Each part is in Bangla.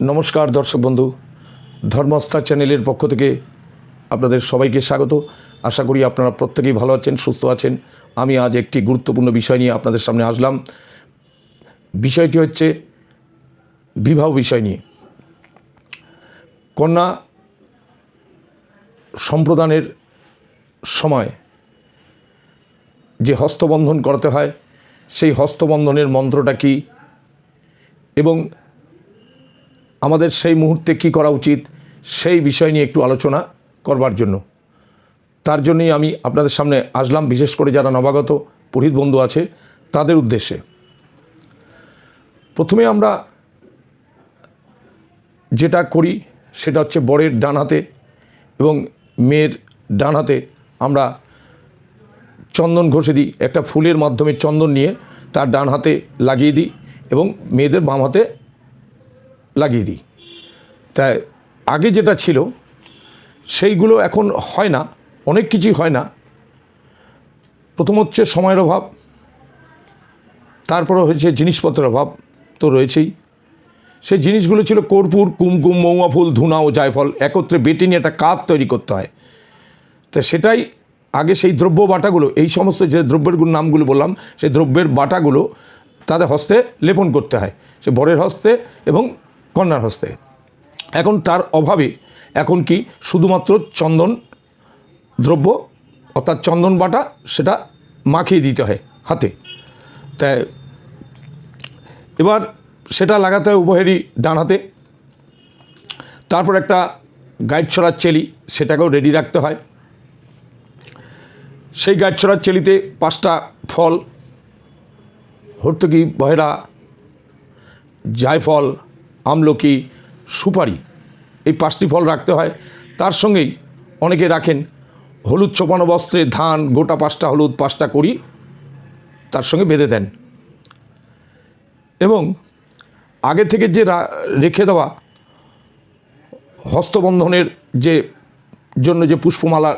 নমস্কার, দর্শক বন্ধু। ধর্মস্থা চ্যানেলের পক্ষ থেকে আপনাদের সবাইকে স্বাগত। আশা করি আপনারা প্রত্যেকেই ভালো আছেন, সুস্থ আছেন। আমি আজ একটি গুরুত্বপূর্ণ বিষয় নিয়ে আপনাদের সামনে আসলাম। বিষয়টি হচ্ছে বিবাহ বিষয় নিয়ে। কন্যা সম্প্রদানের সময় যে হস্তবন্ধন করতে হয়, সেই হস্তবন্ধনের মন্ত্রটা কী এবং আমাদের সেই মুহূর্তে কি করা উচিত সেই বিষয় নিয়ে একটু আলোচনা করবার জন্য। তার জন্যই আমি আপনাদের সামনে আসলাম, বিশেষ করে যারা নবাগত পুরোহিত বন্ধু আছে, তাদের উদ্দেশ্যে। প্রথমে আমরা যেটা করি, সেটা হচ্ছে বরের ডান হাতে এবং মেয়ের ডান হাতে আমরা চন্দন ঘষে দিই। একটা ফুলের মাধ্যমে চন্দন নিয়ে তার ডান হাতে লাগিয়ে দিই এবং মেয়েদের বাম হাতে লাগিয়ে দিই। তাই আগে যেটা ছিল, সেইগুলো এখন হয় না, অনেক কিছুই হয় না। প্রথম হচ্ছে সময়ের অভাব, তারপরে হয়েছে জিনিসপত্রের অভাব তো রয়েছেই। সেই জিনিসগুলো ছিল কর্পূর, কুমকুম, মৌয়া ফুল, ধুনা ও জায়ফল, একত্রে বেটে নিয়ে একটা কাঠ তৈরি করতে হয়। তা সেটাই আগে সেই দ্রব্য বাটাগুলো, এই সমস্ত যে দ্রব্যের নামগুলো বললাম, সেই দ্রব্যের বাটাগুলো তাদের হস্তে লেপন করতে হয়। সে বরের হস্তে এবং কন্যার হস্তে। এখন তার অভাবে এখন কি শুধুমাত্র চন্দন দ্রব্য অর্থাৎ চন্দন বাটা সেটা মাখিয়ে দিতে হয় হাতে। তাই এবার সেটা লাগাতে হয় উভয়েরই ডান হাতে। তারপর একটা গাইড ছড়ার চেলি সেটাকেও রেডি রাখতে হয়। সেই গাইড ছড়ার চেলিতে পাঁচটা ফল, হর্তকি, বহেরা, জায়ফল আমলকি সুপারি। এই পাঁচটি ফল রাখতে হয়। তার সঙ্গেই অনেকে রাখেন হলুদ ছোপানো বস্ত্রে ধান, গোটা পাঁচটা হলুদ, পাঁচটা করি তার সঙ্গে বেঁধে দেন। এবং আগে থেকে যে রেখে দেওয়া হস্তবন্ধনের যে জন্য যে পুষ্পমালা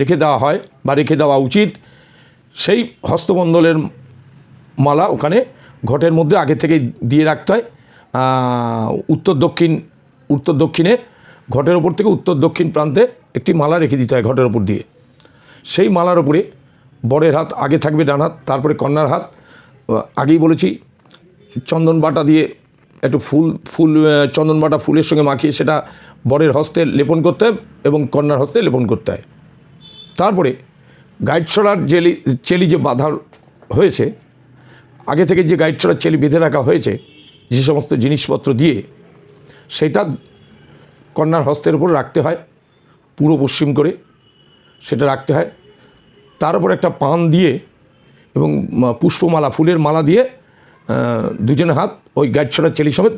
রেখে দেওয়া হয় বা রেখে দেওয়া উচিত, সেই হস্তবন্ধনের মালা ওখানে ঘটের মধ্যে আগে থেকে দিয়ে রাখতে হয়। উত্তর দক্ষিণ, উত্তর দক্ষিণে, ঘটের ওপর থেকে উত্তর দক্ষিণ প্রান্তে একটি মালা রেখে দিতে হয় ঘটের ওপর দিয়ে। সেই মালার ওপরে বরের হাত, আগে থাকবে ডান হাত, তারপরে কন্যার হাত। আগেই বলেছি, চন্দন বাটা দিয়ে একটু ফুল ফুল চন্দন বাটা ফুলের সঙ্গে মাখিয়ে সেটা বরের হস্তে লেপন করতে হয় এবং কন্যার হস্তে লেপন করতে হয়। তারপরে গাইড ছড়ার জেলি, চেলি যে বাঁধা হয়েছে, আগে থেকে যে গাইড ছড়ার চেলি বেঁধে রাখা হয়েছে যে সমস্ত জিনিসপত্র দিয়ে সেটা কন্যার হস্তের উপর রাখতে হয় পুরো পশ্চিম করে সেটা রাখতে হয়। তার উপর একটা পান দিয়ে এবং পুষ্পমালা, ফুলের মালা দিয়ে দুজনের হাত ওই গাইড ছড়ার চেলি সমেত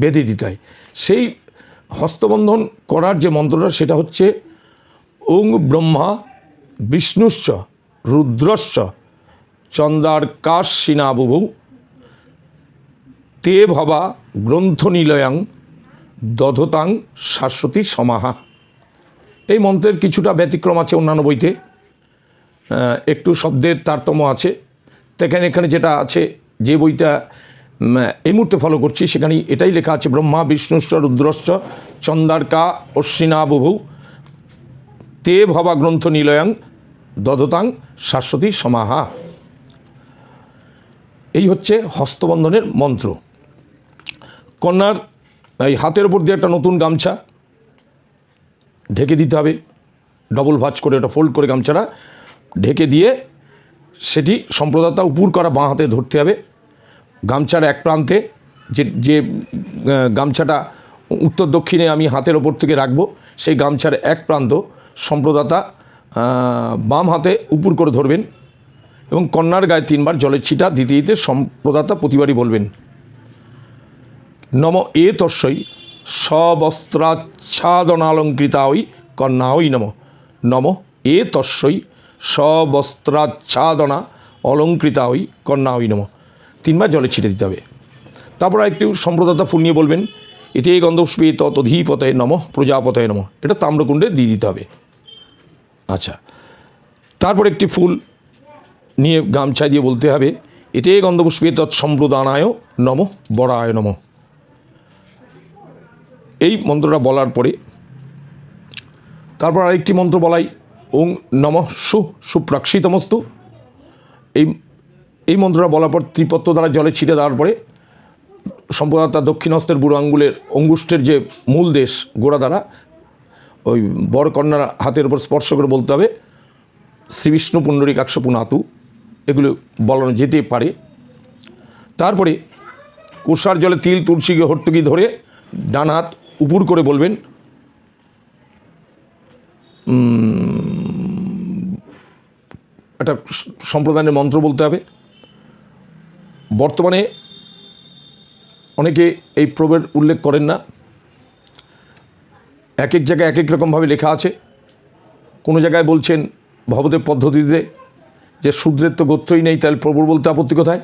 বেঁধে দিতে হয়। সেই হস্তবন্ধন করার যে মন্ত্রটা, সেটা হচ্ছে ওং ব্রহ্মা বিষ্ণুশ্চ, রুদ্রশ্চ চন্দার কাশিনাবুভু তে ভবা গ্রন্থনিলয়াং দধতাং শাশ্বতী সমাহা। এই মন্ত্রের কিছুটা ব্যতিক্রম আছে অন্যান্য বইতে। একটু শব্দের তারতম্য আছে। সেখানে এখানে যেটা আছে, যে বইটা এই মুহূর্তে ফলো করছি সেখানে এটাই লেখা আছে, ব্রহ্মা বিষ্ণুশ্চ রুদ্রশ্চ চন্দার্কা অশ্বিনাবুভু তে ভবা গ্রন্থ নিলয়াং দধতাং শাশ্বতী সমাহা। এই হচ্ছে হস্তবন্ধনের মন্ত্র। কন্যার এই হাতের উপর দিয়ে একটা নতুন গামছা ঢেকে দিতে হবে। ডবল ভাঁজ করে ওটা ফোল্ড করে গামছাটা ঢেকে দিয়ে সেটি সম্প্রদাতা উপুর করা বাঁ হাতে ধরতে হবে। গামছার এক প্রান্তে যে যে গামছাটা উত্তর দক্ষিণে আমি হাতের ওপর থেকে রাখব, সেই গামছার এক প্রান্ত সম্প্রদাতা বাম হাতে উপুর করে ধরবেন এবং কন্যার গায়ে তিনবার জলের ছিটা দিতে দিতে সম্প্রদাতা প্রতিবারই বলবেন। নম এ তস্যই সবস্ত্রাচ্ছাদনালঙ্কৃতা ওই কন্যা ওই নম। নম এ তস্যই সবস্ত্রাচ্ছাদনা অলঙ্কৃতা ওই কন্যা ওই নম। তিনবার জলে ছিটে দিতে হবে। তারপর একটু সম্প্রদাতা ফুল নিয়ে বলবেন, এতে গন্ধপুষ্পে ততধীপতয়ে নম, প্রজাপতয়ে নম। এটা তাম্রকুণ্ডে দিয়ে দিতে হবে। আচ্ছা তারপর একটি ফুল নিয়ে গামছা দিয়ে বলতে হবে, এতে গন্ধপুষ্পে তৎসম্প্রদানায় নম বড়ায় নম। এই মন্ত্রটা বলার পরে তারপর আরেকটি মন্ত্র বলাই, ওং নম সু সুপ্রাক্ষিতমস্তু এই এই মন্ত্রটা বলার পর ত্রিপত্র দ্বারা জলে ছিটে দেওয়ার পরে সম্প্রদায় তার দক্ষিণহস্তের বুড়ো আঙ্গুলের অঙ্গুষ্ঠের যে মূল দেশ গোড়া দ্বারা ওই বর কন্যার হাতের উপর স্পর্শ করে বলতে হবে, শ্রী বিষ্ণু পুণ্ডরিক একশো পুনাতু এগুলো বলানো যেতে পারে। তারপরে কুষার জলে তিল, তুলসী, হর্তুকি ধরে ডান হাত উপুর করে বলবেন একটা সম্প্রদায়ের মন্ত্র বলতে হবে। বর্তমানে অনেকে এই প্রবের উল্লেখ করেন না। এক এক জায়গায় এক এক রকমভাবে লেখা আছে। কোনো জায়গায় বলছেন ভবদেব পদ্ধতিতে যে শূদ্রের তো গোত্রই নেই, তাহলে প্রবর বলতে আপত্তি কোথায়?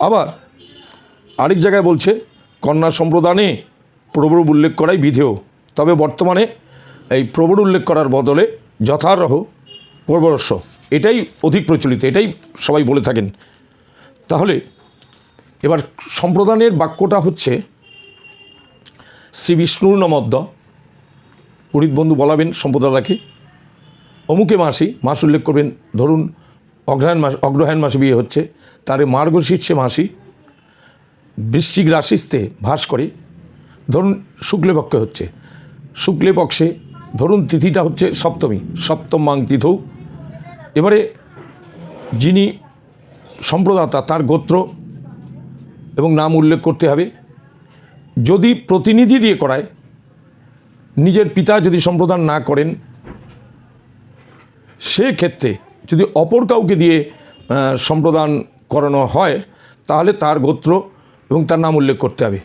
আবার আরেক জায়গায় বলছে, কন্যা সম্প্রদানে প্রবর উল্লেখ করাই বিধেয়। তবে বর্তমানে এই প্রবর উল্লেখ করার বদলে যথারহ প্রবরস্য এটাই অধিক প্রচলিত, এটাই সবাই বলে থাকেন। তাহলে এবার সম্প্রদানের বাক্যটা হচ্ছে শ্রী বিষ্ণুর নমদ্দ বন্ধু বলাবেন সম্প্রদাতাকে অমুকে মাসি, মাস উল্লেখ করবেন, ধরুন অগ্রহায়ণ মাস, অগ্রহায়ণ মাসে বিয়ে হচ্ছে, তারে মার্গ শীর্ষে মাসি বৃশ্চিক রাশিস্তে ভাস করে। ধরুন শুক্লে পক্ষে হচ্ছে। শুক্লে পক্ষে ধরুন তিথিটা হচ্ছে সপ্তমী, সপ্তম মাং তিথৌ। এবারে যিনি সম্প্রদাতা, তার গোত্র এবং নাম উল্লেখ করতে হবে। যদি প্রতিনিধি দিয়ে করায়, নিজের পিতা যদি সম্প্রদান না করেন, সেক্ষেত্রে যদি অপর কাউকে দিয়ে সম্প্রদান করানো হয়, তাহলে তার গোত্র এবং তার নাম উল্লেখ করতে হবে।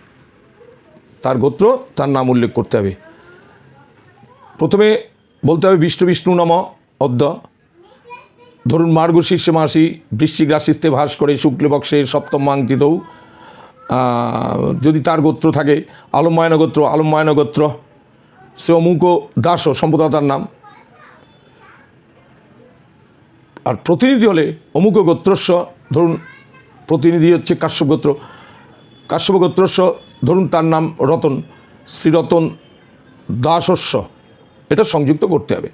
গোত্র, তার নাম উল্লেখ করতে হবে। প্রথমে বলতে হবে বিষ্ণু বিষ্ণু নম অদ্য। ধরুন মার্গ শীর্ষে মাসি, বৃশ্চিক রাশিস্তে ভাস করে শুক্লপক্ষে সপ্তম মাঙ্কিতৌ যদি তার গোত্র থাকে, আলম্বায়ন গোত্র আলম্বায়ন গোত্র। সে অমুক দাসও সম্পদাতার নাম। আর প্রতিনিধি হলে অমুক গোত্রস্ব, ধরুন প্রতিনিধি হচ্ছে কাশ্যপ গোত্র। কাশ্যপ গোত্রস্ব ধরুন তার নাম রতন, শ্রীরতন দাসস্য এটা সংযুক্ত করতে হবে।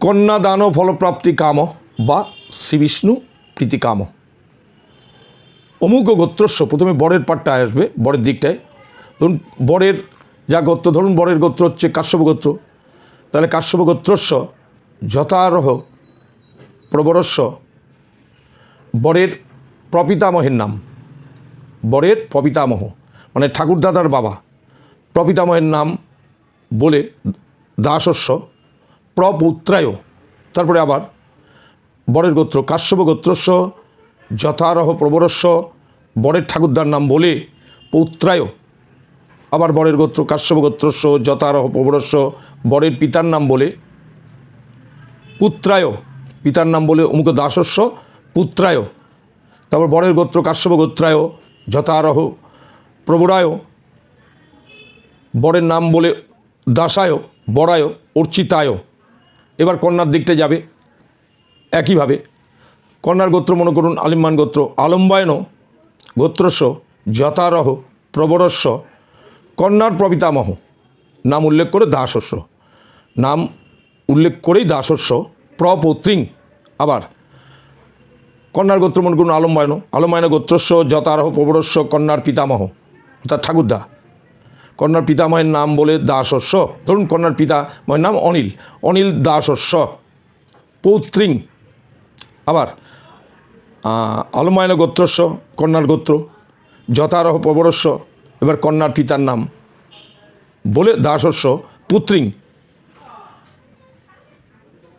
কন্যাদান ফলপ্রাপ্তি কাম বা শ্রীবিষ্ণু প্রীতি কাম। অমুক গোত্রস্ব প্রথমে বরের পাটটা আসবে, বরের দিকটায়। ধরুন বরের যা গোত্র, ধরুন বরের গোত্র হচ্ছে কাশ্যপ গোত্র। তাহলে কাশ্যপ গোত্রস্ব যথারহ প্রবরস্য, বরের প্রপিতামহের নাম। বরের প্রপিতামহ মানে ঠাকুরদাদার বাবা। প্রপিতামহের নাম বলে দাসস্য, প্রপুত্রায়। তারপরে আবার বরের গোত্র, কাশ্যপ গোত্রস্য, যথারহ প্রবরস্য, বরের ঠাকুরদার নাম বলে পৌত্রায়। আবার বরের গোত্র, কাশ্যপ গোত্রস্য, যথারহ প্রবরস্য, বরের পিতার নাম বলে পুত্রায়। পিতার নাম বলে অমুক দাসস্য, পুত্রায়। তারপর বরের গোত্র কাশ্যপ গোত্রায় যথারহ প্রবরায় বরের নাম বলে দাসায় বড়ায় অর্চিতায় এবার কন্যার দিকটা যাবে একইভাবে। কন্যার গোত্র মনে করুন আলিম্মান গোত্র আলম্বায়ন গোত্রস্য যথারহ প্রবরস্য কন্যার প্রপিতামহ, নাম উল্লেখ করে দাসস্য নাম উল্লেখ করেই দাসস্য প্রপৌত্রিং আবার কন্যার গোত্র মনে করুন আলম্বায়ন। আলম্বায়ন গোত্রস্য যতারহ প্রবরস্য কন্যার পিতামহ। অর্থাৎ ঠাকুরদা কন্যার পিতামহের নাম বলে দাসস্য। ধরুন কন্যার পিতামহের নাম অনিল। অনিল দাসস্য। পৌত্রিং। আবার আহ, আলমায়ন গোত্রস্য কন্যার গোত্র। যথারহ প্রবরস্য এবার কন্যার পিতার নাম বলে দাসস্য পুত্রিং।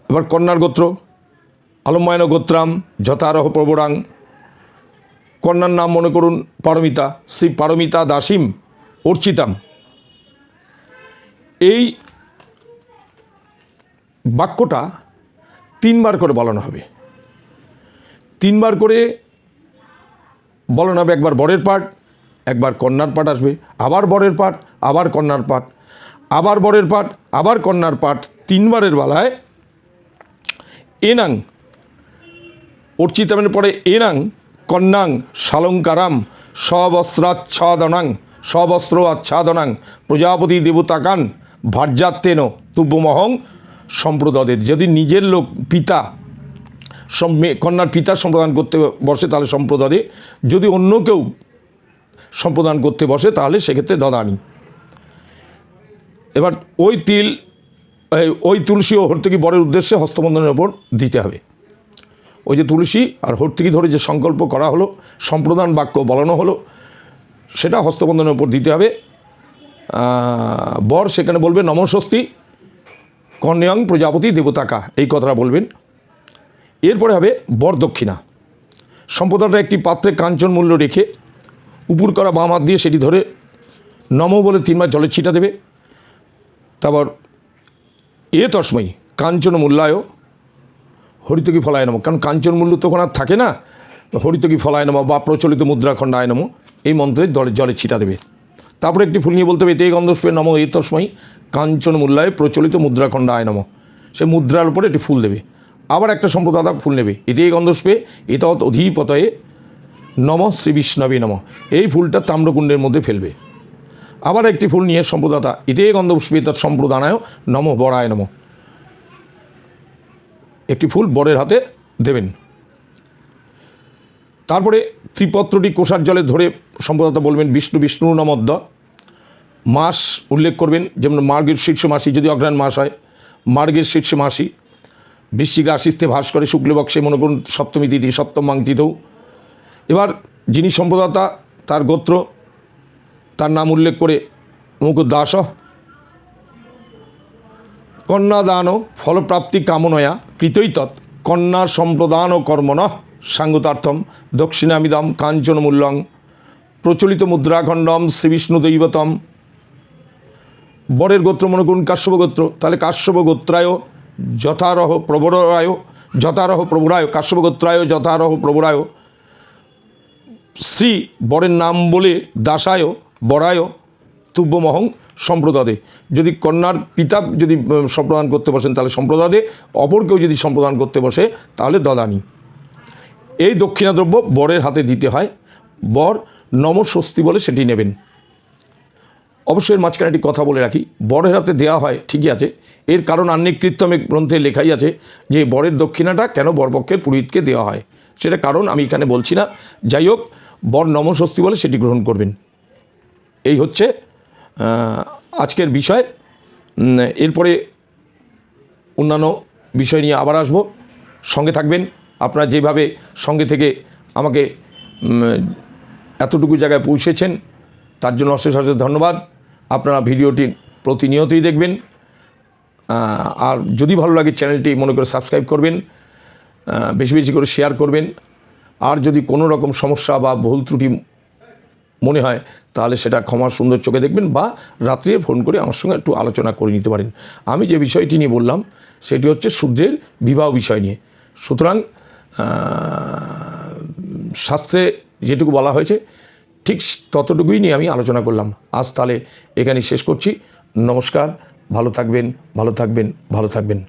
এবার কন্যার গোত্র। আলমায়ন গোত্রাম, যথারহ প্রবরাং। কন্যার নাম মনে করুন পারমিতা, শ্রী পারমিতা দাসিম, অর্চিতাম। এই বাক্যটা তিনবার করে বলানো হবে। তিনবার করে বলানো হবে, একবার বরের পাঠ, একবার কন্যার পাঠ আসবে, আবার বরের পাঠ, আবার কন্যার পাঠ, আবার বরের পাঠ, আবার কন্যার পাঠ। তিনবারের বেলায় এনাং অর্চিতামের পরে এনাং, কন্যাং শালঙ্কারাম সবস্ত্রাচ্ছাদনাং সবস্ত্র আচ্ছাদনাং প্রজাপতি দেবতাকান, ভার্যাত্তেন তুব্যমহং সম্প্রদাদের। যদি নিজের লোক, পিতা কন্যার পিতা সম্প্রদান করতে বসে, তাহলে সম্প্রদানে যদি অন্য কেউ সম্প্রদান করতে বসে, তাহলে সেক্ষেত্রে দদানি। এবার ওই তিল ওই তুলসী ও হর্তকি বরের উদ্দেশ্যে হস্তবন্ধনের ওপর দিতে হবে। ওই যে তুলসী আর হর্তকি ধরে যে সংকল্প করা হলো, সম্প্রদান বাক্য বলানো হলো, সেটা হস্তবন্ধনের ওপর দিতে হবে। বর সেখানে বলবে নমস্বস্তি কন্যাং প্রজাপতি দেবতাকা এই কথাটা বলবেন। এরপরে হবে, বর দক্ষিণা সম্পদাটা একটি পাত্রে কাঞ্চন মূল্য রেখে উপর করা বাম হাত দিয়ে সেটি ধরে নম বলে তিনবার জলের ছিটা দেবে। তারপর, এ তসময়ী কাঞ্চন মূল্যায় হরিতকি ফলায় নম। কারণ কাঞ্চন মূল্য তখন আর থাকে না। হরিতকি ফলায় নম বা প্রচলিত মুদ্রাখণ্ড আয় নম। এই মন্ত্রে জলে জলে ছিটা দেবে। তারপরে একটি ফুল নিয়ে বলতে হবে এতে গন্ধস্পে নম এ তসময়ী কাঞ্চন মূল্যায় প্রচলিত মুদ্রাখণ্ড আয় নম। সে মুদ্রার উপরে একটি ফুল দেবে। আবার একটা সম্প্রদাতা ফুল নেবে। এতে গন্ধস্পে এতৎ অধিপতয়ে নম শ্রী বিষ্ণবে নম। এই ফুলটা তাম্রকুণ্ডের মধ্যে ফেলবে। আবার একটি ফুল নিয়ে সম্প্রদাতা এতে গন্ধপুষ্পে তৎ সম্প্রদানায় নম বড়ায় নম। একটি ফুল বরের হাতে দেবেন। তারপরে ত্রিপত্রটি কোষার জলে ধরে সম্প্রদাতা বলবেন বিষ্ণু বিষ্ণু নমদ্দ। মাস উল্লেখ করবেন, যেমন মার্গের শীর্ষ মাসি, যদি অগ্রাণ মাস হয়, মার্গের শীর্ষ মাসি। বৃশ্চিক রাশিস্তে ভাস করে শুক্লবক্ষে মনে করুন সপ্তমী তিথি, সপ্তম মাং তিথৌ। এবার যিনি সম্প্রদাতা তার গোত্র, তার নাম উল্লেখ করে মুখ দাস কন্যাদান ফলপ্রাপ্তি কামনয়া কৃতৈতৎ কন্যা সম্প্রদান কর্মণ সাঙ্গতার্থম দক্ষিণামিদম কাঞ্চন মূল্যং। প্রচলিত মুদ্রাখণ্ডম শ্রীবিষ্ণু দৈবতম। বরের গোত্র মনে করুন কাশ্যপ গোত্র। তাহলে কাশ্যপ গোত্রায় যথারহ প্রবরায় যথারহ প্রবরায়, কাশ্যপ গোত্রায় যথারহ প্রবরায়। শ্রী বরের নাম বলে দাসায়, বরায়, তুব্যমহং সম্প্রদাদে। যদি কন্যার পিতা যদি সম্প্রদান করতে বসেন, তাহলে সম্প্রদাদে অপর কেউ যদি সম্প্রদান করতে বসে, তাহলে দদানি এই দক্ষিণাদ্রব্য বরের হাতে দিতে হয়। বর নমস্বস্তি বলে সেটি নেবেন। অবশ্যই মাঝখানে একটি কথা বলে রাখি। বরের হাতে দেওয়া হয়, ঠিকই আছে। এর কারণ আন্নিক কীর্তমে গ্রন্থে লেখাই আছে যে, বরের দক্ষিণাটা কেন বরপক্ষের পুরোহিতকে দেওয়া হয়। সেটা কারণ আমি এখানে বলছি না। যাই হোক, বর নমস্বস্তি বলে সেটি গ্রহণ করবেন। এই হচ্ছে আজকের বিষয়। এরপরে অন্যান্য বিষয় নিয়ে আবার আসব। সঙ্গে থাকবেন। আপনারা যেভাবে সঙ্গে থেকে আমাকে এতটুকু জায়গায় পৌঁছেছেন, তার জন্য অশেষ অশেষ ধন্যবাদ। আপনারা ভিডিওটি প্রতিনিয়তই দেখবেন। আর যদি ভালো লাগে চ্যানেলটি, মনে করে সাবস্ক্রাইব করবেন। বেশি বেশি করে শেয়ার করবেন। আর যদি কোনো রকম সমস্যা বা ভুল ত্রুটি মনে হয়, তাহলে সেটা ক্ষমার সুন্দর চোখে দেখবেন বা রাত্রে ফোন করে আমার সঙ্গে একটু আলোচনা করে নিতে পারেন। আমি যে বিষয়টি নিয়ে বললাম, সেটি হচ্ছে সূর্যের বিবাহ বিষয় নিয়ে। সুতরাং শাস্ত্রে যেটুকু বলা হয়েছে, ঠিক ততটুকুই নিয়ে আমি আলোচনা করলাম। আজ তাহলে এখানে শেষ করছি। নমস্কার, ভালো থাকবেন ভালো থাকবেন ভালো থাকবেন।